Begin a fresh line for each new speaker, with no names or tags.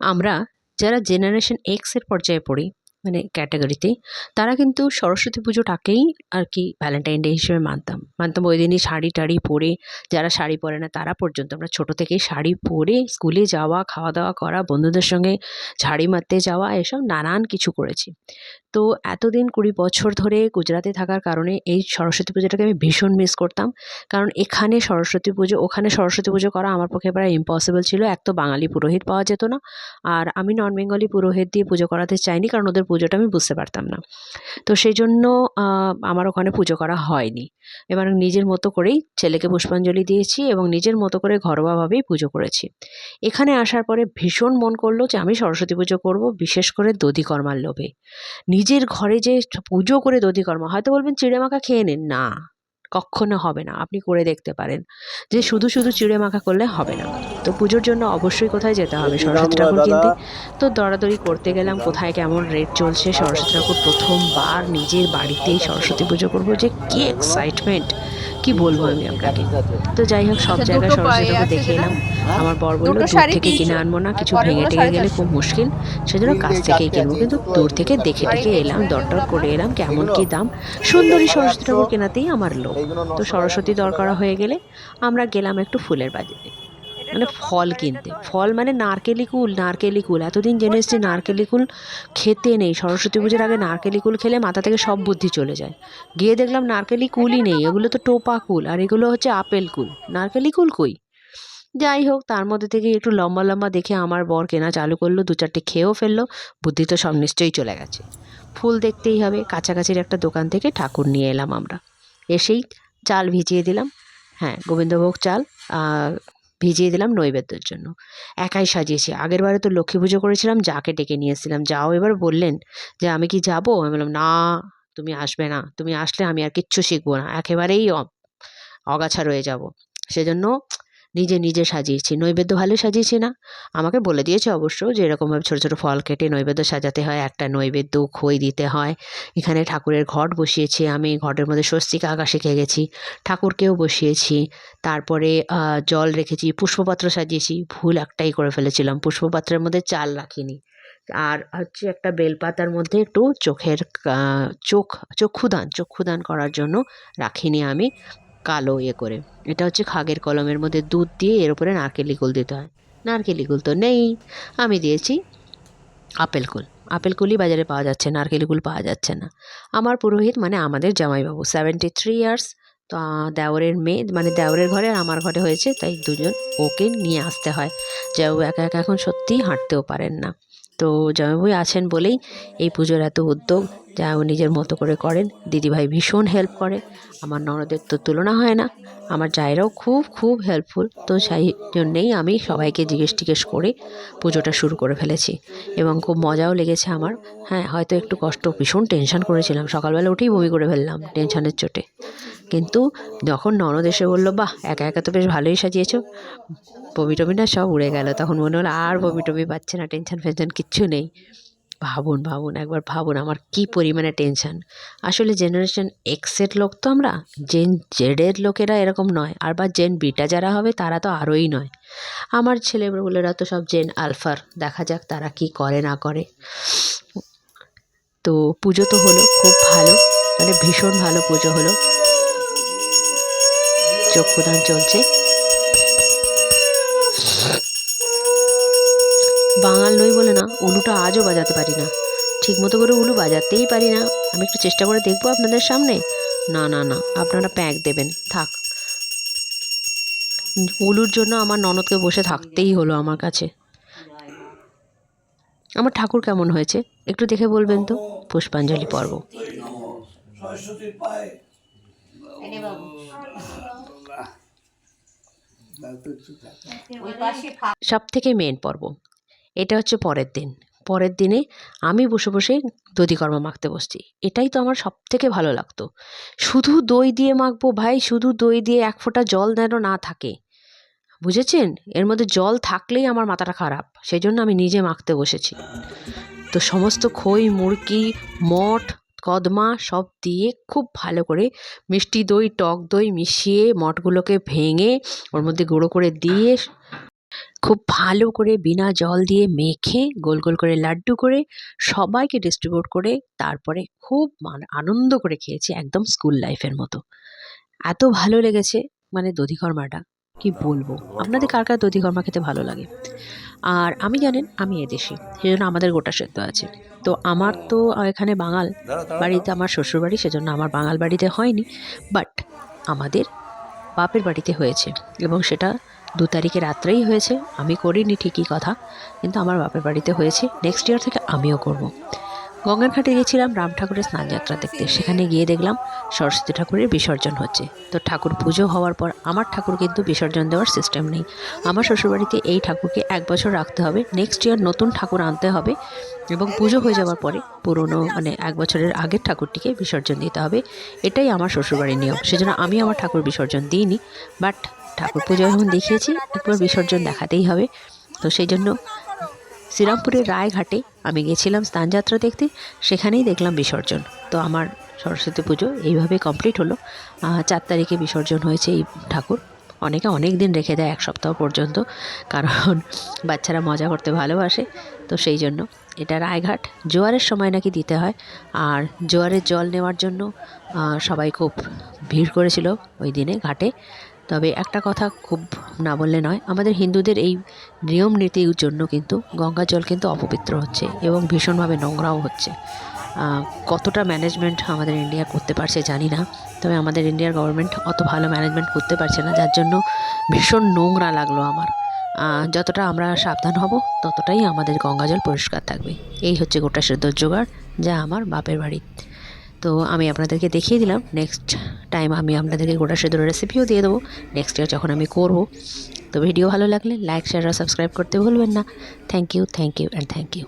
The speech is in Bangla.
আমরা যারা জেনারেশন এক্সের পর্যায়ে পড়ি মানে ক্যাটাগরিতে তারা কিন্তু সরস্বতী পুজোটাকেই আর কি ভ্যালেন্টাইন ডে হিসেবে মানতাম। মানতাম ওই দিনই শাড়ি টাড়ি পরে, যারা শাড়ি পরে না তারা পর্যন্ত। আমরা ছোটো থেকেই শাড়ি পরে স্কুলে যাওয়া খাওয়া দাওয়া করা, বন্ধুদের সঙ্গে ঝাড়ি মারতে যাওয়া, এসব নানান কিছু করেছি। তো এতদিন কুড়ি বছর ধরে গুজরাটে থাকার কারণে এই সরস্বতী পুজোটাকে আমি ভীষণ মিস করতাম। কারণ এখানে সরস্বতী পুজো, ওখানে সরস্বতী পুজো করা আমার পক্ষে প্রায় ইম্পসিবল ছিল। এক তো বাঙালি পুরোহিত পাওয়া যেত না। আর আমি নন বেঙ্গলি পুরোহিত দিয়ে পুজো করাতে চাইনি, কারণ ওদের পুজোটা আমি বুঝতে পারতাম না। তো সেই জন্য আমার ওখানে পুজো করা হয়নি। এবার নিজের মতো করেই ছেলেকে পুষ্পাঞ্জলি দিয়েছি এবং নিজের মতো করে ঘরোয়াভাবেই পুজো করেছি। এখানে আসার পরে ভীষণ মন করল যে আমি সরস্বতী পুজো করব, বিশেষ করে দধিকর্মার লোভে। নিজের ঘরে যে পুজো করে দধিকর্মা, হয়তো বলবেন চিড়ে মাখা খেয়ে নিন, না। কখনো হবে না আপনি করে দেখতে পারেন। যে শুধু শুধু চিড়ে মাখা করলে হবে না। তো পুজোর জন্য অবশ্যই কোথায় যেতে হবে? সরস্বতী ঠাকুর কিনতে? তো দরাদরি করতে গেলাম কোথায় কেমন রেট চলছে? সরস্বতী ঠাকুর প্রথমবার নিজের বাড়িতেই সরস্বতী পুজো করব। যে কি এক্সাইটমেন্ট কি বলব আমি আপনাকে? তো যাই হোক সব
আচ্ছা,
জায়গায়
সরস্বতীকে
দেখে এলাম। আমার বর বলল দূর থেকে কিনে আনব না কিছু ভেঙে টেঙে গেলে খুব মুশকিল। সেজন্য কাছ থেকেই কিনবো কিন্তু দূর থেকে দেখে টেকে এলাম দরদর করে এলাম কেমন কি দাম? সুন্দরী সরস্বতী ঠাকুর কেনাতেই আমার লোক তো সরস্বতী দরকার হয়ে গেলে আমরা গেলাম একটু ফুলের বাজারে। মানে ফল কিনতে। ফল মানে নারকেলি কুল নারকেলি কুল। এতদিন জেনে এসছি নারকেলি কুল খেতে নেই। সরস্বতী পুজোর আগে নারকেলি কুল খেলে মাথা থেকে সব বুদ্ধি চলে যায়। গিয়ে দেখলাম নারকেলি কুলই নেই। এগুলো তো টোপা কুল আর এগুলো হচ্ছে আপেল কুল। নারকেলি কুল কই? যাই হোক, তার মধ্যে থেকে একটু লম্বা লম্বা দেখে আমার বর কেনা চালু করল, দু চারটে খেয়েও ফেলল। বুদ্ধি তো সব নিশ্চয়ই চলে গেছে। ফুল দেখতেই হবে। কাছাকাছির একটা দোকান থেকে ঠাকুর নিয়ে এলাম আমরা। এসেই চাল ভিজিয়ে দিলাম। হ্যাঁ গোবিন্দভোগ চাল ভিজিয়ে দিলাম নৈবেদ্যর জন্য। একাই সাজিয়েছি। আগের বারে তো লক্ষ্মী পুজো করেছিলাম, যাকে ডেকে নিয়েছিলাম যাও এবার বললেন যে, আমি কি যাব? আমি বললাম, না, তুমি আসবে না। তুমি আসলে আমি আর কিচ্ছু শিখব না। একেবারেই অগাছা রয়ে যাব। সেজন্য নিজে নিজে সাজিয়েছি। নৈবেদ্য ভালো সাজিয়েছি না? আমাকে বলে দিয়েছে অবশ্য যে, এরকমভাবে ছোটো ছোটো ফল কেটে নৈবেদ্য সাজাতে হয়, একটা নৈবেদ্য খই দিতে হয়। এখানে ঠাকুরের ঘট বসিয়েছি আমি, ঘটের মধ্যে স্বস্তিক আঁকা শিখে গেছি। ঠাকুরকেও বসিয়েছি। তারপরে জল রেখেছি, পুষ্পপাত্র সাজিয়েছি। ভুল একটাই করে ফেলেছিলাম, পুষ্পপাত্রের মধ্যে চাল রাখিনি। আর হচ্ছে একটা বেলপাতার মধ্যে একটু চোখের চোখ, চক্ষুদান চক্ষুদান করার জন্য রাখিনি আমি। কালো ইয়ে করে। এটা হচ্ছে খাগের কলমের মধ্যে দুধ দিয়ে এর উপরে নারকেলি কুল দিতে হয়। নারকেলি কুল তো নেই। আমি দিয়েছি আপেল কুল। আপেল কুলই বাজারে পাওয়া যাচ্ছে, নারকেলি কুল পাওয়া যাচ্ছে না। আমার পুরোহিত মানে আমাদের জামাইবাবু সেভেন্টি থ্রি ইয়ার্স তো দেওরের মেয়ে মানে দেওরের ঘরে আর আমার ঘরে হয়েছে, তাই দুজন ওকে নিয়ে আসতে হয়। জামাইবাবু একা একা এখন সত্যিই হাঁটতেও পারেন না। তো জামাইবাবু আছেন বলেই এই পুজোর এত উদ্যোগ জামাইবাবু নিজের মতো করে করেন। দিদিভাই ভীষণ হেল্প করে। আমার ননদের তো তুলনা হয় না। আমার জায়রাও খুব খুব হেল্পফুল তো সেই জন্যেই আমি সবাইকে জিজ্ঞেস টিজ্ঞেস করে পুজোটা শুরু করে ফেলেছি। এবং খুব মজাও লেগেছে আমার। হ্যাঁ হয়তো একটু কষ্ট, ভীষণ টেনশন করেছিলাম। সকালবেলা উঠেই বমি করে ফেললাম টেনশনের চোটে। কিন্তু যখন ননদ এসে বলল, বাহ, একা একা তো বেশ ভালোই সাজিয়েছো। বমি টমি না সব উড়ে গেল। তখন মনে হলো, আর বমি টমি পাচ্ছে না, টেনশন ফেনশন কিচ্ছু নেই। ভাবুন ভাবুন, একবার ভাবুন আমার কি পরিমাণে টেনশন? আসলে জেনারেশন এক্সের লোক তো আমরা জেন জেডের লোকেরা এরকম নয়, আর বা জেন বিটা যারা হবে তারা তো আরোই নয়। আমার ছেলেগুলোরা তো সব জেন আলফার দেখা যাক তারা কি করে না করে। তো পুজো তো হলো, খুব ভালো মানে ভীষণ ভালো পুজো হলো। চক্ষুদান চলছে। বাঙাল নই বলে না উলুটা আজও বাজাতে পারি না। ঠিক মতো করে উলু বাজাতেই পারি না। আমি একটু চেষ্টা করে দেখব আপনাদের সামনে। না না না আপনারা প্যাক দেবেন থাক। উলুর জন্য আমার ননদকে বসে থাকতেই হলো আমার কাছে। আমার ঠাকুর কেমন হয়েছে? একটু দেখে বলবেন তো? পুষ্পাঞ্জলি পর্ব। সব থেকে মেন পর্ব। এটা হচ্ছে পরের দিন। পরের দিনে আমি বসে বসে দধিকর্মা মাখতে বসছি। এটাই তো আমার সব থেকে ভালো লাগতো। শুধু দই দিয়ে মাখবো ভাই, শুধু দই দিয়ে এক ফোঁটা জল যেন না থাকে। বুঝেছেন? এর মধ্যে জল থাকলেই আমার মাথাটা খারাপ। সেই জন্য আমি নিজে মাখতে বসেছি। তো সমস্ত খই মুরকি মঠ কদমা সব দিয়ে খুব ভালো করে মিষ্টি দই, টক দই মিশিয়ে মঠগুলোকে ভেঙে ওর মধ্যে গুঁড়ো করে দিয়ে খুব ভালো করে বিনা জল দিয়ে মেখে গোল গোল করে লাড্ডু করে সবাইকে ডিস্ট্রিবিউট করে তারপরে খুব মান- আনন্দ করে খেয়েছি একদম স্কুল লাইফের মতো। এত ভালো লেগেছে মানে দধিকর্মাটা, কি বলব? আপনাদের কার কার দধিকর্মা খেতে ভালো লাগে? আর আমি জানেন, আমি এদেশি সেই জন্য আমাদের গোটা সেদ্ধ আছে তো আমার তো এখানে বাঙাল, বাড়িতে আমার শ্বশুরবাড়ি, সেজন্য আমার বাঙাল বাড়িতে হয়নি বাট আমাদের বাপের বাড়িতে হয়েছে এবং সেটা দু তারিখে রাত্রেই হয়েছে, আমি করিনি ঠিকই কথা, কিন্তু আমার বাপের বাড়িতে হয়েছে নেক্সট ইয়ার থেকে আমিও করব। গঙ্গার ঘাটে গিয়েছিলাম, রাম ঠাকুরের স্নানযাত্রা দেখতে। সেখানে গিয়ে দেখলাম সরস্বতী ঠাকুরের বিসর্জন হচ্ছে। তো ঠাকুর পুজো হওয়ার পর আমার ঠাকুর কিন্তু বিসর্জন দেওয়ার সিস্টেম নেই। আমার শ্বশুরবাড়িতে এই ঠাকুরকে এক বছর রাখতে হবে নেক্সট ইয়ার নতুন ঠাকুর আনতে হবে এবং পুজো হয়ে যাওয়ার পরে পুরনো মানে এক বছরের আগের ঠাকুরটিকে বিসর্জন দিতে হবে। এটাই আমার শ্বশুরবাড়ির নিয়ম। সেজন্য আমি আমার ঠাকুর বিসর্জন দিইনি বাট ঠাকুর পুজো যখন দেখিয়েছি, একবার বিসর্জন দেখাতেই হবে। তো সেই জন্য শ্রীরামপুরের রায়ঘাটে আমি গেছিলাম স্থানযাত্রা দেখতে, সেখানেই দেখলাম বিসর্জন। তো আমার সরস্বতী পুজো এইভাবে কমপ্লিট হলো। চার তারিখে বিসর্জন হয়েছে এই ঠাকুর। অনেকে অনেক দিন রেখে দেয়, এক সপ্তাহ পর্যন্ত, কারণ বাচ্চারা মজা করতে ভালোবাসে। তো সেই জন্য এটা রায়ঘাট। জোয়ারের সময় নাকি দিতে হয়, আর জোয়ারের জল নেওয়ার জন্য সবাই খুব ভিড় করেছিল ওই দিনে ঘাটে। তবে একটা কথা খুব না বললে নয়, আমাদের হিন্দুদের এই নিয়ম নীতির জন্য কিন্তু গঙ্গা জল কিন্তু অপবিত্র হচ্ছে এবং ভীষণভাবে নোংরাও হচ্ছে। কতটা ম্যানেজমেন্ট আমাদের ইন্ডিয়া করতে পারছে জানি না, তবে আমাদের ইন্ডিয়ার গভর্নমেন্ট অত ভালো ম্যানেজমেন্ট করতে পারছে না, যার জন্য ভীষণ নোংরা লাগল আমার। যতটা আমরা সাবধান হব, ততটাই আমাদের গঙ্গা জল পরিষ্কার থাকবে। এই হচ্ছে গোটা সেদ্ধ জোগাড়, যা আমার বাপের বাড়ি। তো আমি আপনাদেরকে দেখিয়ে দিলাম। নেক্সট টাইম আমি আপনাদেরকে গোটা সেদুর রেসিপিও দিয়ে দেবো। নেক্সট ইয়ার যখন আমি করব। তো ভিডিও ভালো লাগলে লাইক শেয়ার আর সাবস্ক্রাইব করতে ভুলবেন না। Thank you thank you and thank you